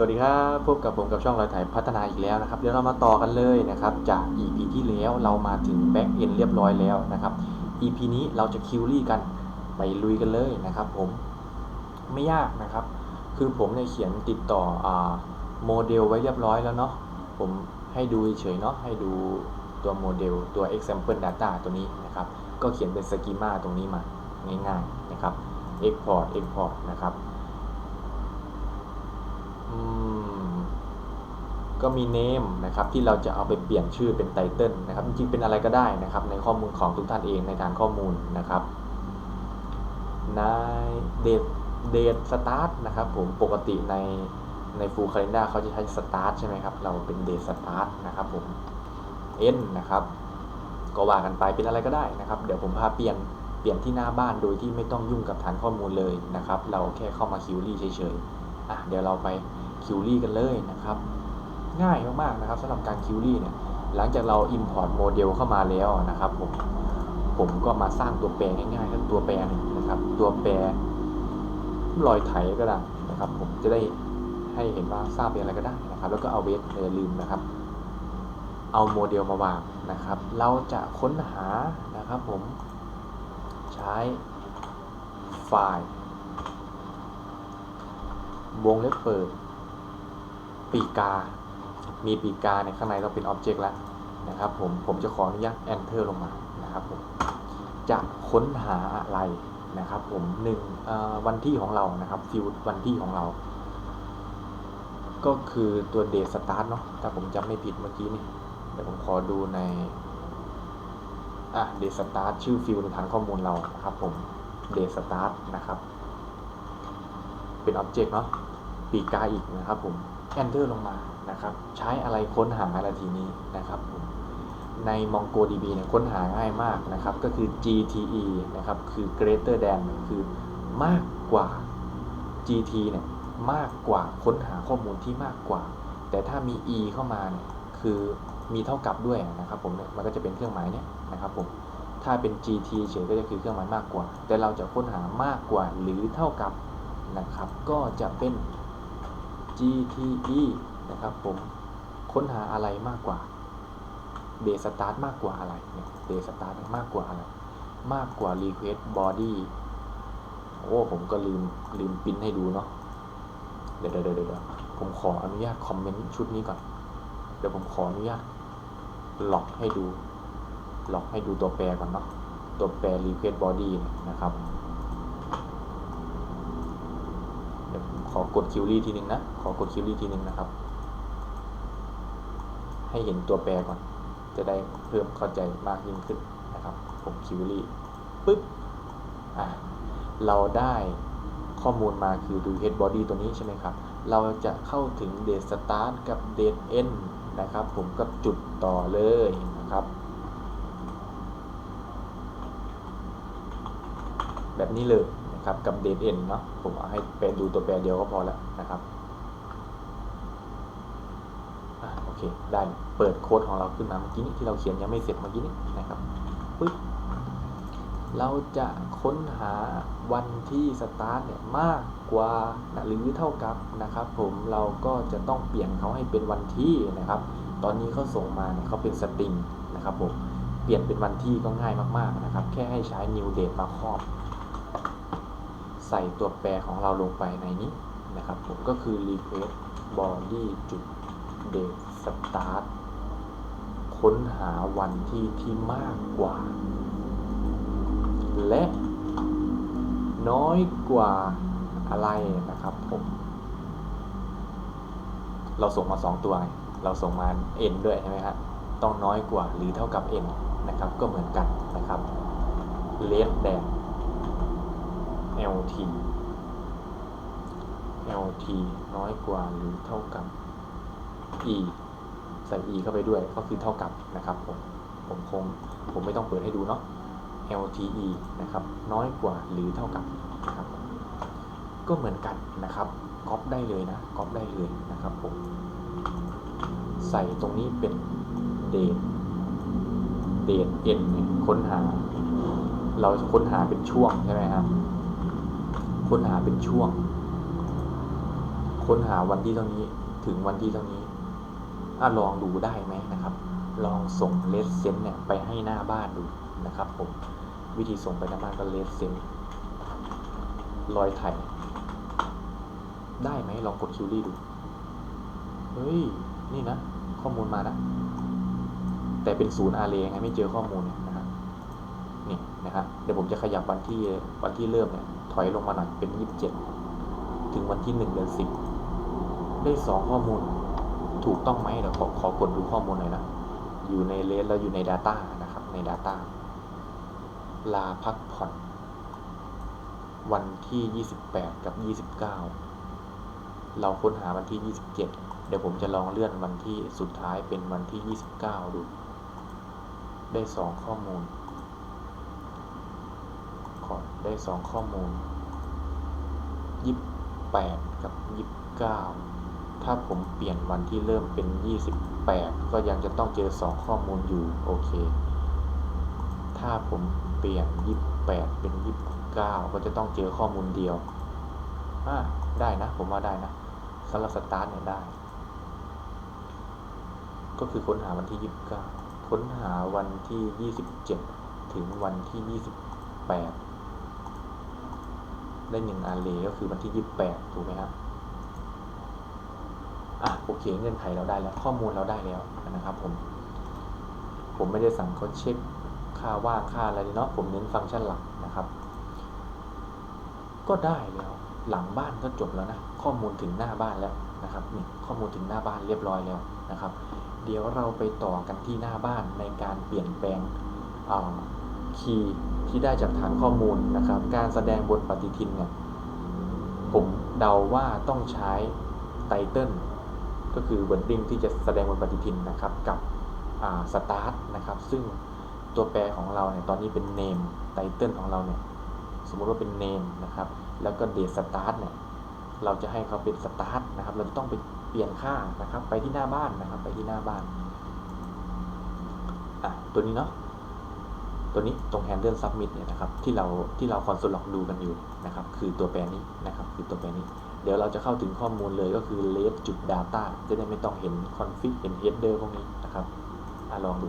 สวัสดีครับพบกับผมกับช่องรอยถ่ายพัฒนาอีกแล้วนะครับเดี๋ยวเรามาต่อกันเลยนะครับจาก EP ที่แล้วเรามาถึง Back End เรียบร้อยแล้วนะครับ EP นี้เราจะคิวรี่กันไปลุยกันเลยนะครับ ผมไม่ยากนะครับ คือผมเนี่ยเขียนติดต่ออโมเดลไว้เรียบร้อยแล้วเนาะผมให้ดูเฉยเนาะให้ดูตัวโมเดลตัว example data ตัวนี้นะครับ ก็เขียนเป็นสกีมาตรงนี้มาง่ายๆนะครับ export export นะครับ ก็มี name นะครับที่เราจะเอาไปเปลี่ยนชื่อเป็นไตเติลนะครับจริงๆเป็นอะไรก็ได้นะครับ ในข้อมูลของทุกท่านเองในฐานข้อมูลนะครับในเดทเดทสตาร์ทนะครับผมปกติในใน full calendar เขาจะใช้ start ใช่ไหมครับ เราเป็นเดทสตาร์ทนะครับผม n นะครับ ก็ว่ากันไปเป็นอะไรก็ได้นะครับ เดี๋ยวผมพาเปลี่ยนเปลี่ยนที่หน้าบ้านโดยที่ไม่ต้องยุ่งกับฐานข้อมูลเลยนะครับ เราแค่เข้ามาคิวรี่เฉยๆอะเดี๋ยวเราไป คิวรี่กันเลยนะครับ ง่ายมากๆนะครับสำหรับการคิวรี่เนี่ยหลังจากเรา Import โมเดลเข้ามาแล้วนะครับผมผมก็มาสร้างตัวแปรง่ายๆก็ตัวแปรหนึ่งนะครับ ตัวแปรรอยไถก็ได้นะครับ ผมจะได้ให้เห็นว่าสร้างเป็นอะไรก็ได้นะครับ แล้วก็เอาเวทอย่าลืมนะครับ เอาโมเดลมาวางนะครับ เราจะค้นหานะครับผมใช้ไฟล์วงเล็บเปิด ปีกา มีปีกาในข้างในต้องเป็น Object แล้วนะครับผม ผมจะขออนุญาต Enter ลงมานะครับผม จะค้นหาอะไรนะครับผมหนึ่งวันที่ของเรานะครับฟิลวันที่ของเรา ก็คือตัว Date Start เนาะถ้าผมจำไม่ผิดเมื่อกี้นี่เดี๋ยวผมขอดูในอะ Date Start ชื่อฟิลในฐานข้อมูลเรานะครับผม Date Start นะครับ เป็น Object เนาะปีกาอีกนะครับผม Enter ลงมานะครับ ใช้อะไรค้นหาอะทีนี้นะครับผมใน MongoDB เนี่ยค้นหาง่ายมากนะครับ ก็คือ GTE นะครับ คือ greater than คือมากกว่า GT เนี่ยมากกว่าค้นหาข้อมูลที่มากกว่า แต่ถ้ามี E เข้ามาเนี่ยคือมีเท่ากับด้วยนะครับผมเนี่ยมันก็จะเป็นเครื่องหมายเนี่ยนะครับผมถ้าเป็น GT เฉยก็จะคือเครื่องหมายมากกว่า แต่เราจะค้นหามากกว่าหรือเท่ากับนะครับ ก็จะเป็น GTE นะครับผมค้นหาอะไรมากกว่า Base Start มากกว่าอะไรเนี่ย Base Start มากกว่าอะไร มากกว่า Request Body โอ้ผมก็ลืมลืมปิ้นให้ดูเนาะเดี๋ยวเดี๋ยวเดี๋ยวผมขออนุญาตคอมเมนต์ชุดนี้ก่อน เดี๋ยวผมขออนุญาตล็อกให้ดูล็อกให้ดูตัวแปรก่อนเนาะตัวแปร request body นะครับ เดี๋ยวผม ขอกดคิวรี่ทีนึงนะ ขอกดคิวรี่ทีนึงนะครับ ให้เห็นตัวแปรก่อน จะได้เพิ่มเข้าใจมากยิ่งขึ้นนะครับ ผมคิวรี่ปึ๊บอะเราได้ข้อมูลมาคือดู head body ตัวนี้ใช่ไหมครับ เราจะเข้าถึง date start กับ date end นะครับ ผมกับจุดต่อเลยนะครับ แบบนี้เลย นะครับกับ date end เนาะผมเอาให้เป็นดูตัวแปรเดียวก็พอแล้วนะครับอโอเคได้เปิดโค้ดของเราขึ้นมาเมื่อกี้นี้ที่เราเขียนยังไม่เสร็จเมื่อกี้นี้นะครับปึ๊บเราจะค้นหาวันที่สตาร์ทเนี่ยมากกว่าหรือเท่ากับนะครับ ผมเราก็จะต้องเปลี่ยนเขาให้เป็นวันที่นะครับ ตอนนี้เขาส่งมาเนี่ยเขาเป็นสตริงนะครับผมเปลี่ยนเป็นวันที่ก็ง่ายมากๆนะครับ แค่ให้ใช้ new date มาครอบ ใส่ตัวแปรของเราลงไปในนี้นะครับผมก็คือ request body จุด date start ค้นหาวันที่ที่มากกว่า และน้อยกว่าอะไรนะครับผมเราส่งมา 2 ตัว เราส่งมา n ด้วยใช่ไหมครับต้องน้อยกว่าหรือเท่ากับ n นะครับ ก็เหมือนกันนะครับ less than lt lt น้อยกว่าหรือเท่ากับ e ใส่ e เข้าไปด้วยก็คือเท่ากับนะครับผมผมคงผมไม่ต้องเปิดให้ดูเนาะ lte นะครับน้อยกว่าหรือเท่ากับนะครับก็เหมือนกันนะครับก๊อปได้เลยนะก๊อปได้เลยนะครับผมใส่ตรงนี้เป็น date date n เนี่ยค้นหา เราค้นหาเป็นช่วงใช่ไหมครับ ค้นหาเป็นช่วง ค้นหาวันที่เท่านี้ถึงวันที่เท่านี้อะลองดูได้ไหมนะครับ ลองส่งเลสเซนเนี่ยไปให้หน้าบ้านดูนะครับผมวิธีส่งไปหน้าบ้านก็เลสเซนรอยไถได้ไหมลองกดคิวรี่ดู เฮ้ย นี่นะ ข้อมูลมานะ แต่เป็นศูนย์อาเรไงไม่เจอข้อมูลเนี่ย นี่นะครับเดี๋ยวผมจะขยับวันที่วันที่เริ่มเนี่ยถอยลงมาหน่อยเป็นยี่สิบเจ็ดถึงวันที่หนึ่งเดือนสิบได้สองข้อมูลถูกต้องไหมเดี๋ยวขอขอกดดูข้อมูลหน่อยนะ อยู่ในเลสแล้วอยู่ใน Data นะครับใน Data ลาพักผ่อนวันที่ 28 กับ 29 เราค้นหาวันที่ 27 เดี๋ยวผมจะลองเลื่อนวันที่สุดท้ายเป็นวันที่ 29 ดู ได้สองข้อมูล ขอได้สองข้อมูล 28 กับ 29 ถ้าผมเปลี่ยนวันที่เริ่มเป็น 28 ก็ยังจะต้องเจอ 2 ข้อมูลอยู่ โอเค ถ้าผมเปลี่ยน 28 เป็น 29 ก็จะต้องเจอข้อมูลเดียวอ่าได้นะ ผมว่าได้นะสำหรับสตาร์ทเนี่ยได้ ก็คือค้นหาวันที่ 29 ค้นหาวันที่ 27 ถึงวันที่ 28 ได้หนึ่งอาร์เรย์ก็คือวันที่ 28 ถูกไหมครับอะโอเคเงื่อนไขเราได้แล้ว ข้อมูลเราได้แล้วนะครับผม ผมไม่ได้สั่งเขาเช็คค่าว่างค่าอะไรเนาะผมเน้นฟังก์ชันหลักนะครับ ก็ได้แล้วหลังบ้านก็จบแล้วนะข้อมูลถึงหน้าบ้านแล้วนะครับนี่ข้อมูลถึงหน้าบ้านเรียบร้อยแล้วนะครับ เดี๋ยวเราไปต่อกันที่หน้าบ้านในการเปลี่ยนแปลง คีย์ที่ได้จากฐานข้อมูลนะครับ การแสดงบนปฏิทินเนี่ยผมเดาว่าต้องใช้ไตเติลก็คือ wording ที่จะแสดงบนปฏิทินนะครับกับสตาร์ทนะครับ ซึ่งตัวแปรของเราเนี่ยตอนนี้เป็น name ไตเติลของเราเนี่ยสมมุติว่าเป็น name นะครับ แล้วก็ date start เนี่ยเราจะให้เขาเป็น start นะครับ เราจะต้องไปเปลี่ยนค่านะครับ ไปที่หน้าบ้านนะครับ ไปที่หน้าบ้านอะตัวนี้เนาะ ตัวนี้ตรง handle submit เนี่ยนะครับที่เราที่เราคอนโซลล็อกดูกันอยู่นะครับคือตัวแปรนี้นะครับคือตัวแปรนี้ เดี๋ยวเราจะเข้าถึงข้อมูลเลยก็คือ let จุด data จะได้ไม่ต้องเห็น config เห็น header พวกนี้นะครับอลองดู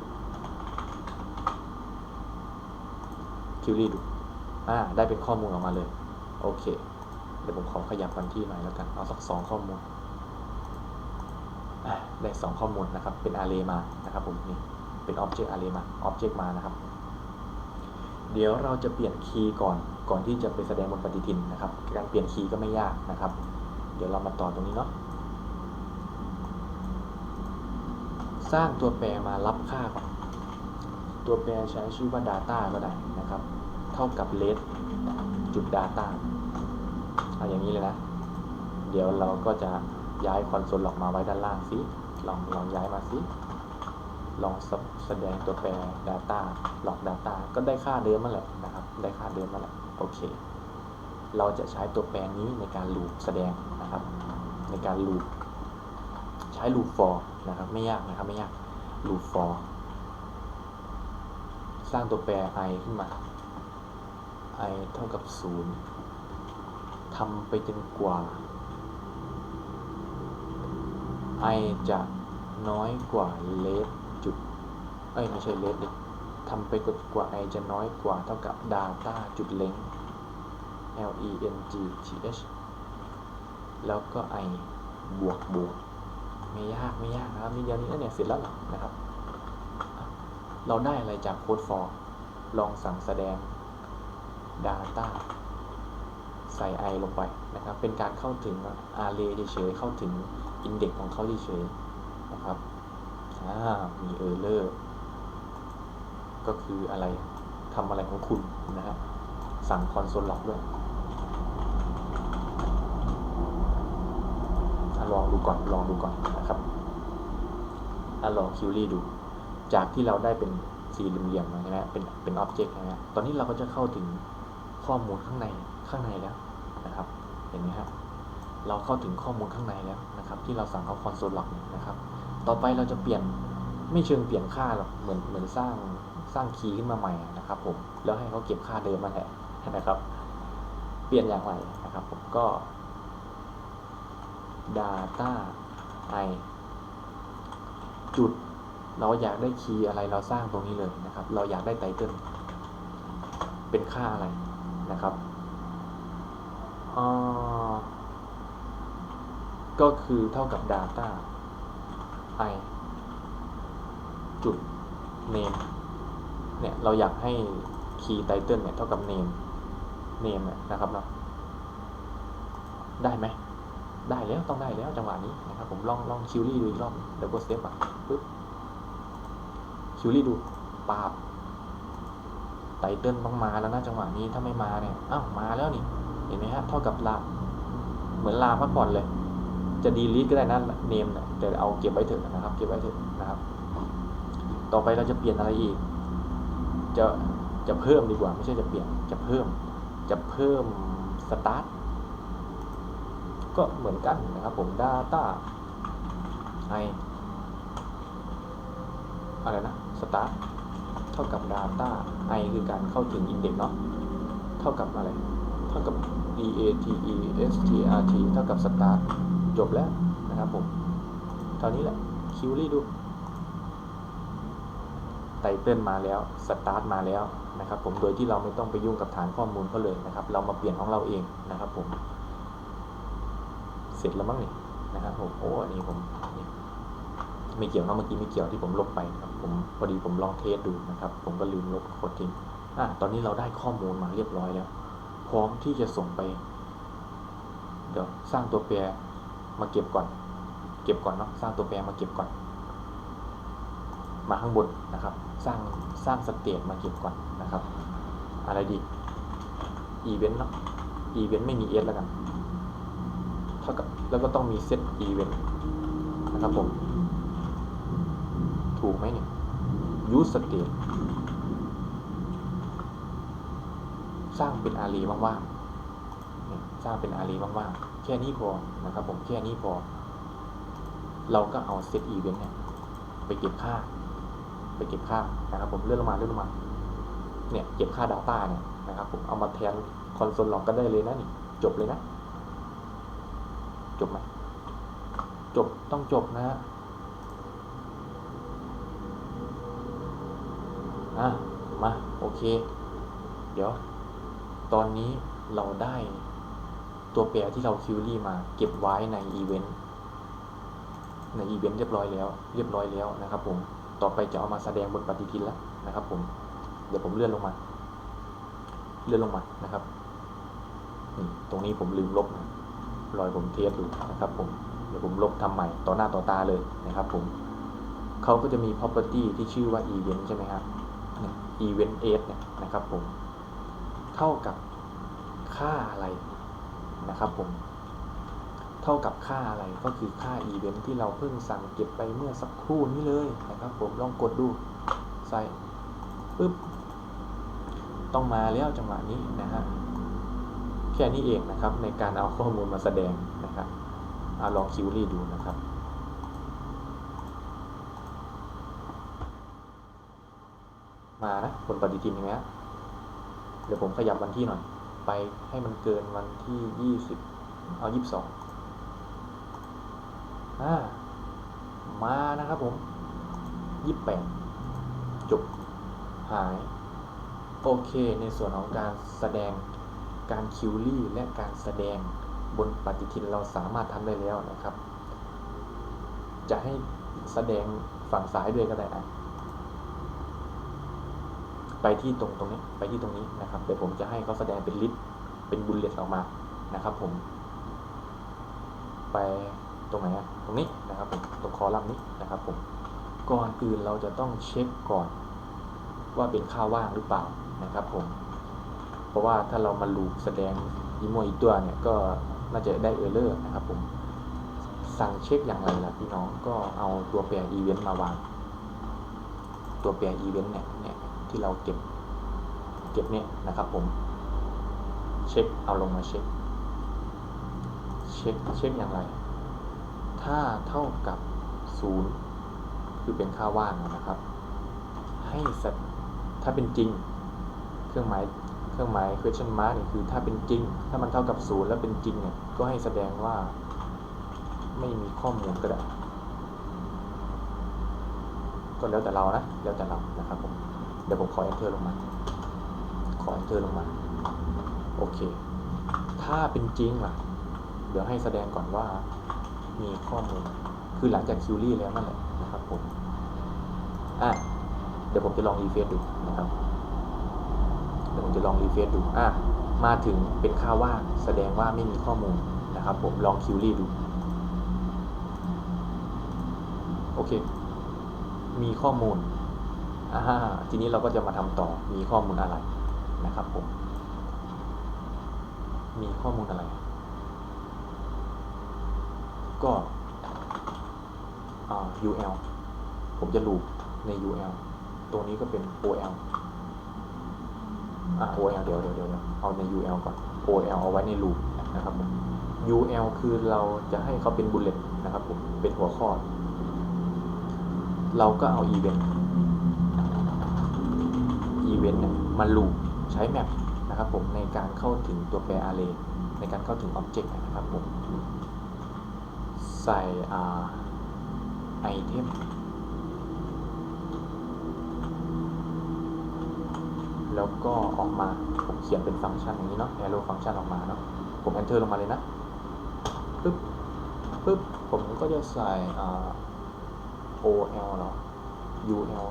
คิวรี่ดูอ่าได้เป็นข้อมูลออกมาเลย โอเค เดี๋ยวผมขอขยับวันที่หน่อยแล้วกัน เอาสักสองข้อมูลได้สองข้อมูลนะครับ เป็น array มานะครับผมนี่เป็น object array มา object มานะครับ เดี๋ยวเราจะเปลี่ยนคีย์ก่อนก่อนที่จะไปแสดงบนปฏิทินนะครับ การเปลี่ยนคีย์ก็ไม่ยากนะครับ เดี๋ยวเรามาต่อตรงนี้เนาะสร้างตัวแปรมารับค่าก่อนตัวแปรใช้ชื่อว่า data ก็ได้นะครับ เท่ากับ let จุด data เอาอย่างนี้เลยนะ เดี๋ยวเราก็จะย้ายคอนโซลล็อกมาไว้ด้านล่างสิลองลองย้ายมาสิ ลองแสดงตัวแปร data หลอก data ก็ได้ค่าเดิมมาแหละนะครับ ได้ค่าเดิมมาแหละโอเค เราจะใช้ตัวแปรนี้ในการลูปแสดงนะครับ ในการลูปใช้ loop for นะครับ ไม่ยากนะครับ ไม่ยาก loop for สร้างตัวแปร i ขึ้นมา i เท่ากับ 0 ทำไปจนกว่า i จะน้อยกว่า let จุด เอ้ยไม่ใช่ let ดิทำไปกดกว่า i จะน้อยกว่าเท่ากับ data จุด length l e n g t h แล้วก็ i บวกบวกไม่ยากไม่ยากนะครับนี่เดียวนี้เนี่ยเสร็จแล้วนะครับ เราได้อะไรจากโค้ด for ลองสั่งแสดง data ใส่ i ลงไปนะครับ เป็นการเข้าถึง array เฉยเข้าถึง index ของเขาเฉยนะครับอ่ามี error ก็คืออะไรทำอะไรของคุณนะครับสั่ง console log ด้วยลองดูก่อนลองดูก่อนนะครับอลองคิวรี่ดู จากที่เราได้เป็นสี่เหลี่ยมๆใช่ไหมเป็นเป็นอ็อบเจกต์ใช่ไหมตอนนี้เราก็จะเข้าถึงข้อมูลข้างในข้างในแล้วนะครับเห็นไหมครับเราเข้าถึงข้อมูลข้างในแล้วนะครับ ที่เราสั่งเขาคอนโซลล็อกนะครับ ต่อไปเราจะเปลี่ยนไม่เชิงเปลี่ยนค่าหรอกเหมือนเหมือนสร้าง สร้างคีย์ขึ้นมาใหม่นะครับ ผมแล้วให้เขาเก็บค่าเดิมมาแหละนะครับ เปลี่ยนอย่างไรนะครับ ผมก็ data i จุดเราอยากได้คีย์อะไรเราสร้างตรงนี้เลยนะครับ เราอยากได้ไตเติลเป็นค่าอะไรนะครับอ่าก็คือเท่ากับ data i จุด name เนี่ยเราอยากให้คีย์ไตเติลเนี่ยเท่ากับ name name เนี่ยนะครับเนาะได้ไหมได้แล้วต้องได้แล้วจังหวะนี้นะครับผมลองลองคิวรี่ดูอีกรอบเดี๋ยวกดเซฟอะปึ๊บคิวรี่ดูปาบไตเติลต้องมาแล้วนะจังหวะนี้ถ้าไม่มาเนี่ยอ้าวมาแล้วนี่เห็นไหมฮะเท่ากับลาเหมือนลาพักผ่อนเลย จะดีลิทก็ได้นะเนมเนี่ยแต่เอาเก็บไว้เถอะนะครับ เก็บไว้เถอะนะครับ ต่อไปเราจะเปลี่ยนอะไรอีก จะจะเพิ่มดีกว่า ไม่ใช่จะเปลี่ยนจะเพิ่ม จะเพิ่มสตาร์ทก็เหมือนกันนะครับผม Data i อะไรนะ start เท่ากับ Data i คือการเข้าถึง index เนาะเท่ากับอะไร เท่ากับ d a t e s t r t เท่ากับ start จบแล้วนะครับผม เท่านี้แหละ คิวรี่ดู ไตเติลมาแล้วสตาร์ทมาแล้วนะครับผมโดยที่เราไม่ต้องไปยุ่งกับฐานข้อมูลเขาเลยนะครับ เรามาเปลี่ยนของเราเองนะครับผม เสร็จแล้วมั้งนี่นะครับผมโอ้อันนี้ผมไม่เกี่ยวนะเมื่อกี้ไม่เกี่ยวที่ผมลบไปครับผมพอดีผมลองเทสดูนะครับ ผมก็ลืมลบโค้ดทิ้งอะตอนนี้เราได้ข้อมูลมาเรียบร้อยแล้ว พร้อมที่จะส่งไป เดี๋ยวสร้างตัวแปรมาเก็บก่อน เก็บก่อนเนาะสร้างตัวแปรมาเก็บก่อน มาข้างบนนะครับ สร้างสร้างสเตตมาเก็บก่อนนะครับ อะไรดีอีเวนต์เนาะอีเวนต์ไม่มีเอสแล้วกันเท่ากับแล้วก็ต้องมีเซตอีเวนต์นะครับผม ถูกไหมเนี่ย use state สร้างเป็นอารีว่างๆสร้างเป็นอารีว่างๆแค่นี้พอนะครับผมแค่นี้พอ เราก็เอาเซตอีเวนต์เนี่ยไปเก็บค่า ไปเก็บค่านะครับผมเลื่อนลงมาเลื่อนลงมาเนี่ยเก็บค่า Data เนี่ยนะครับผมเอามาแทนคอนโซลล็อกก็ได้เลยนะนี่จบเลยนะ จบไหมจบต้องจบนะฮะอะมาโอเค เดี๋ยว ตอนนี้เราได้ตัวแปรที่เราคิวรี่มาเก็บไว้ในอีเวนต์ในอีเวนต์เรียบร้อยแล้ว เรียบร้อยแล้วนะครับผม ต่อไปจะเอามาแสดงบนปฏิทินแล้วนะครับ ผม เดี๋ยวผมเลื่อนลงมา เลื่อนลงมานะครับนี่ตรงนี้ผมลืมลบนะรอยผมเทสดูนะครับ ผม เดี๋ยวผมลบทำใหม่ต่อหน้าต่อตาเลยนะครับ ผมเขาก็จะมี property ที่ชื่อว่า event ใช่ไหมครับ event s เนี่ยนะครับ ผม เท่ากับค่าอะไรนะครับ ผม ท่ากับค่าอะไรก็คือค่า event ที่เราเพิ่งสั่งเก็บไปเมื่อสักครู่นี้เลยนะครับผมลองกดดูใส่ปึ๊บต้องมาแล้วจังหวะนี้นะฮะแค่นี้เองนะครับในการเอาข้อมูลมาแสดงนะครับเอาลองคิวรี่ดูนะครับมานะบนปฏิทินอย่างเงี้ยเดี๋ยวผมขยับวันที่หน่อย ไปให้มันเกินวันที่ยี่สิบเอายี่สิบสอง ห้ามานะครับผมยี่สิบแปดจบหาย โอเค ในส่วนของการแสดงการคิวรี่และการแสดงบนปฏิทินเราสามารถทำได้แล้วนะครับ จะให้แสดงฝั่งซ้ายด้วยก็ได้ไปที่ตรงตรงนี้ไปที่ตรงนี้นะครับเดี๋ยวผมจะให้เขาแสดงเป็นลิสเป็นบุลเลตออกมานะครับผม ไป ตรงไหนตรงนี้นะครับผมตรงคอลัมน์นี้นะครับผมก่อนอื่นเราจะต้องเช็คก่อนว่าเป็นค่าว่างหรือเปล่านะครับผม เพราะว่าถ้าเรามาลูปแสดงอีโมอีตัวเนี่ยก็น่าจะได้เออร์เลอร์นะครับผม สั่งเช็คอย่างไรล่ะพี่น้องก็เอาตัวแปรอีเวนต์มาวาง ตัวแปรอีเวนต์เนี่ยเนี่ยที่เราเก็บเก็บเนี่ยนะครับผม เช็คเอาลงมาเช็ค เช็คเช็คอย่างไร ถ้าเท่ากับศูนย์คือเป็นค่าว่างนะครับ ให้สัตถ้าเป็นจริง เครื่องหมายเครื่องหมาย question mark นี่คือถ้าเป็นจริง ถ้ามันเท่ากับศูนย์แล้วเป็นจริงเนี่ยก็ให้แสดงว่าไม่มีข้อมูลก็ได้ก็แล้วแต่เรานะแล้วแต่เรานะครับผมเดี๋ยวผมขอ enter ลงมา ขอ enter ลงมา โอเค ถ้าเป็นจริงล่ะ เดี๋ยวให้แสดงก่อนว่า มีข้อมูล คือหลังจากคิวรี่แล้วนั่นแหละนะครับผมอะเดี๋ยวผมจะลองรีเฟซดูนะครับ เดี๋ยวผมจะลองรีเฟซดูอะมาถึงเป็นค่าว่างแสดงว่าไม่มีข้อมูลนะครับ ผมลองคิวรี่ดู โอเค มีข้อมูลอ่าทีนี้เราก็จะมาทำต่อมีข้อมูลอะไรนะครับผม มีข้อมูลอะไร ก็ UL ผมจะลูปใน UL ตัวนี้ก็เป็น OL อ่า OL เดี๋ยวเดี๋ยวเดี๋ยวเอาใน UL ก่อน OL เอาไว้ในลูปนะครับผม UL คือเราจะให้เขาเป็นบุลเลตนะครับผม เป็นหัวข้อ เราก็เอา event event เนี่ยมาลูปใช้แมปนะครับผมในการเข้าถึงตัวแปร array ในการเข้าถึง object นะครับผม ใส่อ่า item แล้วก็ออกมาผมเขียนเป็นฟังก์ชันอย่างนี้เนาะ arrow ฟังก์ชันออกมาเนาะ ผม enter ลงมาเลยนะปึ๊บปึ๊บ ผมก็จะใส่ OL เหรอ UL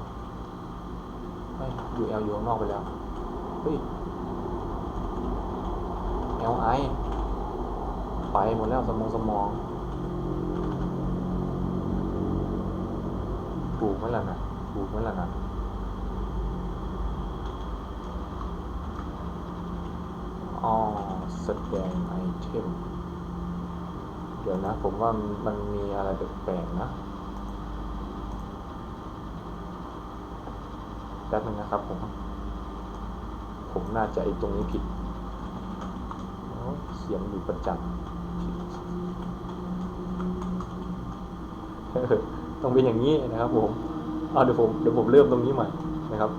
ไม่ UL อยู่ข้างนอกไปแล้ว เฮ้ย LI ไปหมดแล้วสมองสมอง ถูกไหมล่ะนะถูกไหมล่ะนะอ๋อแสดงไอเทม เดี๋ยวนะ ผมว่ามันมีอะไรแปลกๆนะแป๊บนึงนะครับผม ผมน่าจะไอตรงนี้ผิดเขียนอยู่ประจำผิด ต้องเป็นอย่างนี้นะครับผมเอาเดี๋ยวผมเดี๋ยวผมเริ่มตรงนี้ใหม่นะครับ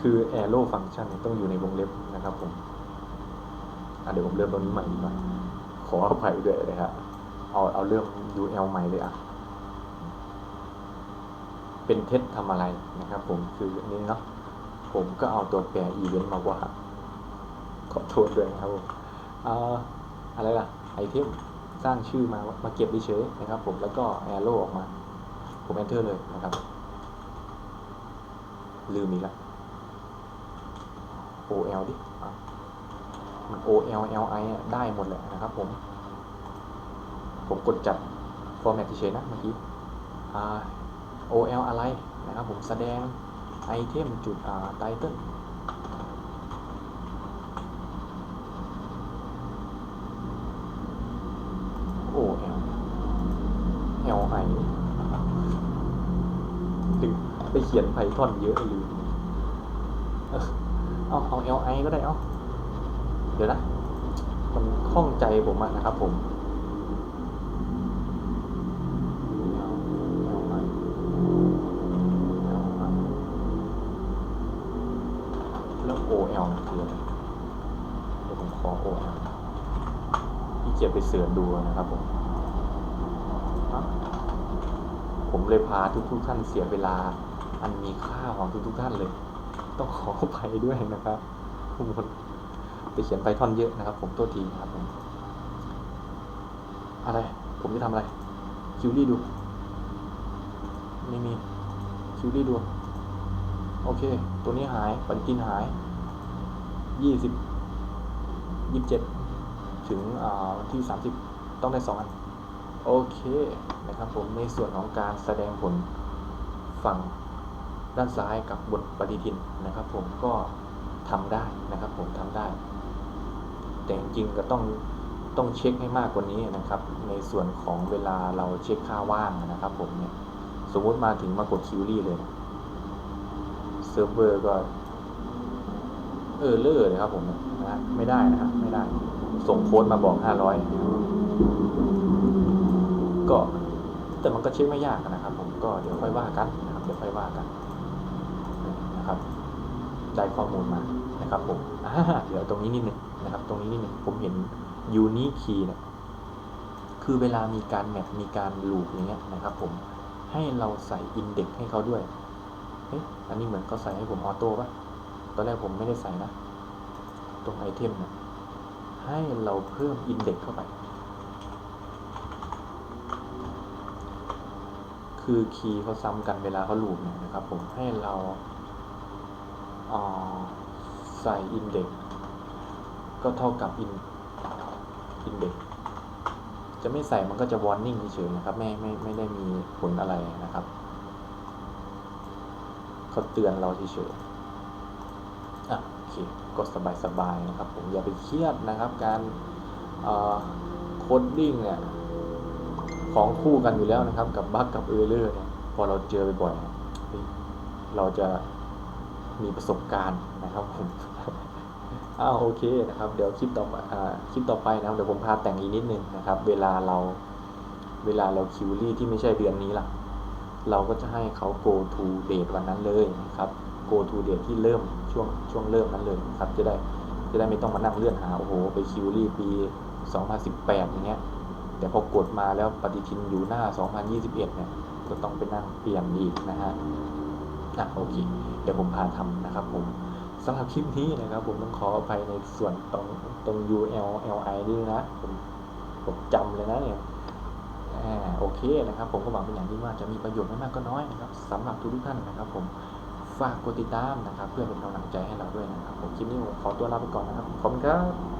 คือ arrow function ต้องอยู่ในวงเล็บนะครับผมเดี๋ยวผมเริ่มตรงนี้ใหม่ดีกว่าขออภัยด้วยนะครับเอาเอาเริ่ม UL ใหม่เลยอะเป็นเท็จทำอะไรนะครับ ผมคืออันนี้เนาะผมก็เอาตัวแปร event มาว่าขอโทษด้วยนะครับผมอ่าอะไรล่ะไอเทม สร้างชื่อมามาเก็บเฉยนะครับผมแล้วก็ arrow ออกมา ผม enter เลยนะครับ ลืมอีกแล้ว OL ดิอะมัน OL LI ได้หมดแหละนะครับผม ผมกดจัด format เฉยนะเมื่อกี้อ่า OL อะไรนะครับผมแสดงไอเทมจุดอ่า title LI ถึง ไปเขียนไพทอนเยอะลืมเออเอาเอา LI ก็ได้เอาเดี๋ยวนะ มันข้องใจผมอะนะครับผมแล้ว OL คืออะไรเดี๋ยวผมขอ OL ที่เกียจไปเสิร์ชดูนะครับผม ผมเลยพาทุกทุกๆท่านเสียเวลา อันมีค่าของทุกทุกท่านเลย ต้องขออภัยด้วยนะครับผมไปเขียนไพทอนเยอะนะครับ ผมตัวทีนะครับผมอะไร ผมจะทำอะไร คิวรี่ดู ไม่มี คิวรี่ดู โอเค ตัวนี้หายปฏิทินหาย ยี่สิบยี่สิบเจ็ดถึงอ่าวันที่สามสิบต้องได้สองอัน โอเค นะครับผมในส่วนของการแสดงผลฝั่ง ด้านซ้ายกับบนปฏิทินนะครับ ผมก็ทำได้นะครับ ผมทำได้ แต่จริงก็ต้องต้องเช็คให้มากกว่านี้นะครับ ในส่วนของเวลาเราเช็คค่าว่างนะครับ ผมเนี่ยสมมุติมาถึงมากดคิวรี่เลยเซิร์ฟเวอร์ก็เออเลอร์เลยครับผมนะฮะไม่ได้นะฮะไม่ได้ ส่งโค้ดมาบอกห้าร้อยก็แต่มันก็เช็คไม่ยากนะครับ ผมก็เดี๋ยวค่อยว่ากันนะครับเดี๋ยวค่อยว่ากัน นะครับ ได้ข้อมูลมานะครับผมเดี๋ยวตรงนี้นิดนึงนะครับ ตรงนี้นิดนึงผมเห็น unique key เนี่ยคือเวลามีการแมปมีการลูปอย่างเงี้ยนะครับผมให้เราใส่อินเด็กให้เขาด้วยเอ๊ะอันนี้เหมือนเขาใส่ให้ผมออโต้ปะตอนแรกผมไม่ได้ใส่นะ ตรงไอเทมเนี่ยให้เราเพิ่มอินเด็กเข้าไป คือคีย์เขาซ้ำกันเวลาเขาลูปเนี่ยนะครับผมให้เรา ใส่อินเด็กก็เท่ากับอินอินเด็กจะไม่ใส่มันก็จะวอร์นิ่งเฉยๆนะครับ ไม่ไม่ไม่ได้มีผลอะไรนะครับเขาเตือนเราเฉยๆอะโอเคก็สบายๆนะครับ ผมอย่าไปเครียดนะครับ การโคดดิ้งเนี่ยของคู่กันอยู่แล้วนะครับ กับบั๊กกับเออร์เลอร์เนี่ยพอเราเจอบ่อยๆเนี่ยเฮ้ยเราจะ มีประสบการณ์นะครับผมอ้าวโอเคนะครับ เดี๋ยวคลิปต่ออคลิปต่อไปนะครับเดี๋ยวผมพาแต่งอีกนิดนึงนะครับ เวลาเราเวลาเราคิวรี่ที่ไม่ใช่เดือนนี้ล่ะ เราก็จะให้เขา go to date วันนั้นเลยนะครับ go to date ที่เริ่มช่วงช่วงเริ่มนั้นเลยนะครับ จะได้จะได้ไม่ต้องมานั่งเลื่อนหาโอ้โหไปคิวรี่ปี 2018 อย่างเงี้ยแต่พอกดมาแล้วปฏิทินอยู่หน้า 2021 เนี่ยก็ต้องไปนั่งเปลี่ยนอีกนะฮะ อะโอเค เดี๋ยวผมพาทำนะครับผมสำหรับคลิปนี้นะครับผมต้องขออภัยในส่วนตรงตรง UL LI นี่นะ ผมผมจำเลยนะเนี่ยโอเคนะครับ ผมก็หวังเป็นอย่างยิ่งว่าจะมีประโยชน์ไม่มากก็น้อยนะครับสำหรับทุกท่านนะครับ ผมฝากกดติดตามนะครับ เพื่อเป็นกำลังใจให้เราด้วยนะครับ ผมคลิปนี้ผมขอตัวลาไปก่อนนะครับขอบคุณครับ